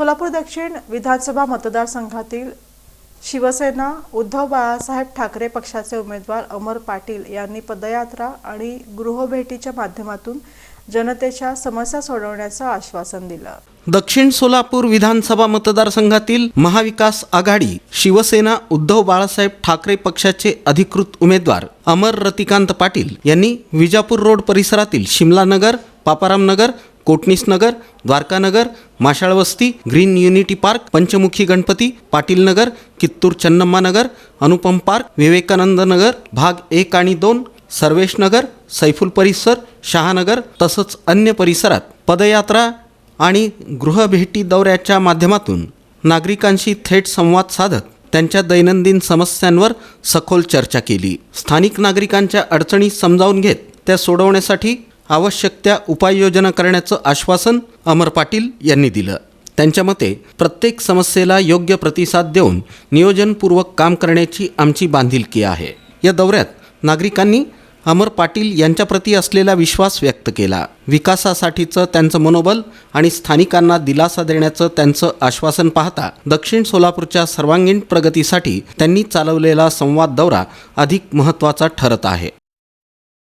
सोलापूर दक्षिण विधानसभा मतदारसंघातील शिवसेना उद्धव बाळासाहेब ठाकरे पक्षाचे उमेदवार अमर पाटील यांनी पदयात्रा आणि गृहभेटीच्या माध्यमातून जनतेच्या समस्या सोडवण्याचं आश्वासन दिलं. दक्षिण सोलापूर विधानसभा मतदारसंघातील महाविकास आघाडी शिवसेना उद्धव बाळासाहेब ठाकरे पक्षाचे अधिकृत उमेदवार अमर रतिकांत पाटील यांनी विजापूर रोड परिसरातील Shimla Nagar Paparam Nagar Kotnis Nagar Dwarkanagar Mashalvasti green unity park Panchmukhi Ganpati Patil Nagar Kittur Channamma Nagar Anupam park Vivekanand Nagar भाग एक आणि दोन सर्वेश नगर सैफुल परिसर शहानगर तसंच अन्य परिसरात पदयात्रा आणि गृहभेटी दौऱ्याच्या माध्यमातून नागरिकांशी थेट संवाद साधत त्यांच्या दैनंदिन समस्यांवर सखोल चर्चा केली. स्थानिक नागरिकांच्या अडचणी समजावून घेत त्या सोडवण्यासाठी आवश्यक त्या उपाययोजना करण्याचं आश्वासन अमर पाटील यांनी दिलं. त्यांच्या मते प्रत्येक समस्येला योग्य प्रतिसाद देऊन नियोजनपूर्वक काम करण्याची आमची बांधिलकी आहे. या दौऱ्यात नागरिकांनी अमर पाटील यांच्याप्रती असलेला विश्वास व्यक्त केला. विकासासाठीचं त्यांचं मनोबल आणि स्थानिकांना दिलासा देण्याचं त्यांचं आश्वासन पाहता दक्षिण सोलापूरच्या सर्वांगीण प्रगतीसाठी त्यांनी चालवलेला संवाद दौरा अधिक महत्त्वाचा ठरत आहे.